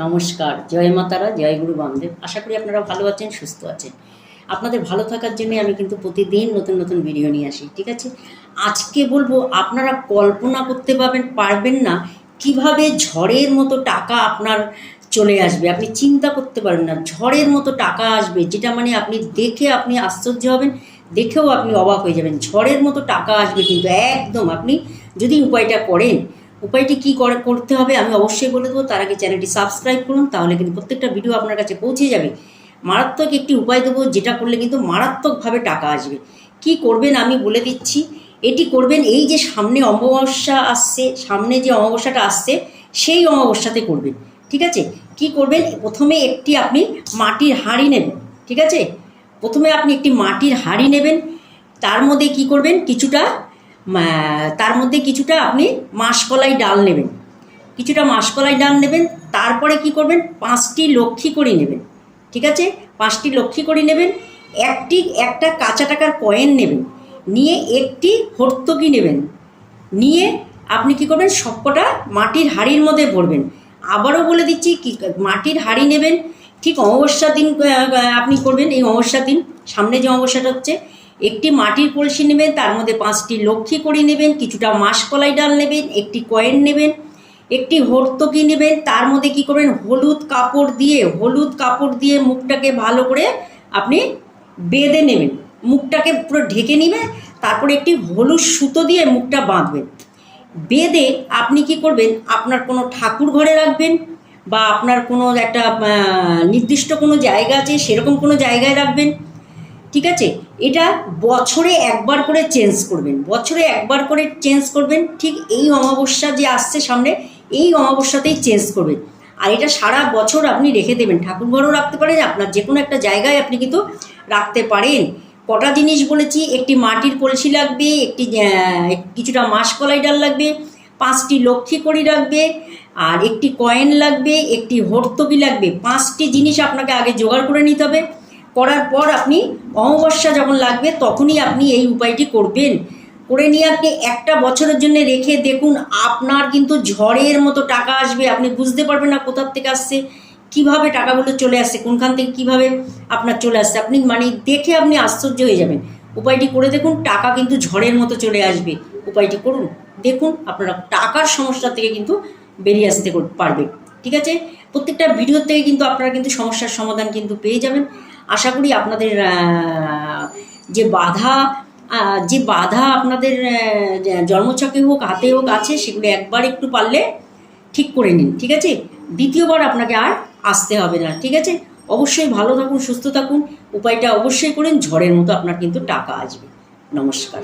নমস্কার, জয় মাতারা, জয় গুরু বামদেব আশা করি আপনারা ভালো আছেন, সুস্থ আছেন। আপনাদের ভালো থাকার জন্য আমি কিন্তু প্রতিদিন নতুন নতুন ভিডিও নিয়ে আসি, ঠিক আছে? আজকে বলব, আপনারা কল্পনা করতে পারবেন পারবেন না কীভাবে ঝড়ের মতো টাকা আপনার চলে আসবে। আপনি চিন্তা করতে পারেন না, ঝড়ের মতো টাকা আসবে, যেটা মানে আপনি দেখে আপনি আশ্চর্য হবেন, দেখেও আপনি অবাক হয়ে যাবেন। ঝড়ের মতো টাকা আসবে কিন্তু একদম আপনি যদি উপায়টা করেন উপায়টি কী করে করতে হবে আমি অবশ্যই বলে দেবো। তার আগে চ্যানেলটি সাবস্ক্রাইব করুন, তাহলে কিন্তু প্রত্যেকটা ভিডিও আপনার কাছে পৌঁছে যাবে। মারাত্মক একটি উপায় দেবো, যেটা করলে কিন্তু মারাত্মকভাবে টাকা আসবে। কি করবেন আমি বলে দিচ্ছি। এটি করবেন এই যে সামনে অমাবস্যা আসছে, সামনে যে অমাবস্যাটা আসছে, সেই অমাবস্যাতে করবেন, ঠিক আছে? কি করবেন? প্রথমে একটি আপনি মাটির হাঁড়ি নেবেন, ঠিক আছে? প্রথমে আপনি একটি মাটির হাঁড়ি নেবেন, তার মধ্যে কি করবেন? কিছুটা তার মধ্যে কিছুটা আপনি মাসকলাই ডাল নেবেন। কিছুটা মাসকলাই ডাল নেবেন, তারপরে কি করবেন? পাঁচটি লক্ষ্মী করি নেবেন, ঠিক আছে? পাঁচটি লক্ষ্মী করি নেবেন, একটি, একটা কাঁচা টাকার কয়েন নেবেন, নিয়ে একটি হর্তকি নেবেন, নিয়ে আপনি কি করবেন? সবকটা মাটির হাঁড়ির মধ্যে ভরবেন। আবারও বলে দিচ্ছি, কি মাটির হাঁড়ি নেবেন, ঠিক অমাবস্যার দিন আপনি করবেন এই অমাবস্যার দিন। সামনে যে অমাবস্যাটা হচ্ছে একটি মাটির কলসি নেবেন, তার মধ্যে পাঁচটি লক্ষ্মী করি নেবেন, কিছুটা মাসকলাই ডাল নেবেন, একটি কয়েন নেবেন, একটি হর্তকি নেবেন, তার মধ্যে কি করবেন? হলুদ কাপড় দিয়ে, হলুদ কাপড় দিয়ে মুখটাকে ভালো করে আপনি বেঁধে নেবেন। মুখটাকে পুরো ঢেকে নেবেন তারপরে একটি হলুদ সুতো দিয়ে মুখটা বাঁধবেন। বেঁধে আপনি কি করবেন? আপনার কোনো ঠাকুর ঘরে রাখবেন বা আপনার কোনো একটা নির্দিষ্ট কোনো জায়গা আছে, সেরকম কোনো জায়গায় রাখবেন। ঠিক আছে? এটা বছরে একবার করে চেঞ্জ করবেন। বছরে একবার করে চেঞ্জ করবেন, ঠিক এই অমাবস্যা যে আসছে সামনে, এই অমাবস্যাতেই চেঞ্জ করবেন। আর এটা সারা বছর আপনি রেখে দেবেন। ঠাকুর ঘরেও রাখতে পারেন, আপনার যে কোনো একটা জায়গায় আপনি কিন্তু রাখতে পারেন। কটা জিনিস বলেছি, একটি মাটির কলসি লাগবে, একটি কিছুটা মাসকলাই ডাল লাগবে, পাঁচটি লক্ষ্মী করি লাগবে, আর একটি কয়েন লাগবে, একটি হর্তকি লাগবে। পাঁচটি জিনিস আপনাকে আগে জোগাড় করে নিতে হবে। করার পর আপনি অমাবস্যা যখন লাগবে, তখনই আপনি এই উপায়টি করবেন। করে নিয়ে আপনি একটা বছরের জন্য রেখে দেখুন, আপনার কিন্তু ঝড়ের মতো টাকা আসবে, আপনি বুঝতে পারবেন না কোথার থেকে আসছে, কীভাবে টাকাগুলো চলে আসছে, কোনখান থেকে কীভাবে আপনার চলে আসছে। আপনি মানে দেখে আপনি আশ্চর্য হয়ে যাবেন। উপায়টি করে দেখুন, টাকা কিন্তু ঝড়ের মতো চলে আসবে। উপায়টি করুন, দেখুন আপনারা টাকার সমস্যা থেকে কিন্তু বেরিয়ে আসতে পারবে। ঠিক আছে? প্রত্যেকটা ভিডিও থেকে কিন্তু আপনারা কিন্তু সমস্যার সমাধান কিন্তু পেয়ে যাবেন। আশা করি আপনাদের যে বাধা যে বাধা আপনাদের জন্মছকে হোক, হাতে হোক আছে, সেগুলো একবার একটু পারলে ঠিক করে নিন, ঠিক আছে? দ্বিতীয়বার আপনাকে আর আসতে হবে না, ঠিক আছে? অবশ্যই ভালো থাকুন, সুস্থ থাকুন, উপায়টা অবশ্যই করেন, ঝড়ের মতো আপনার কিন্তু টাকা আসবে। নমস্কার।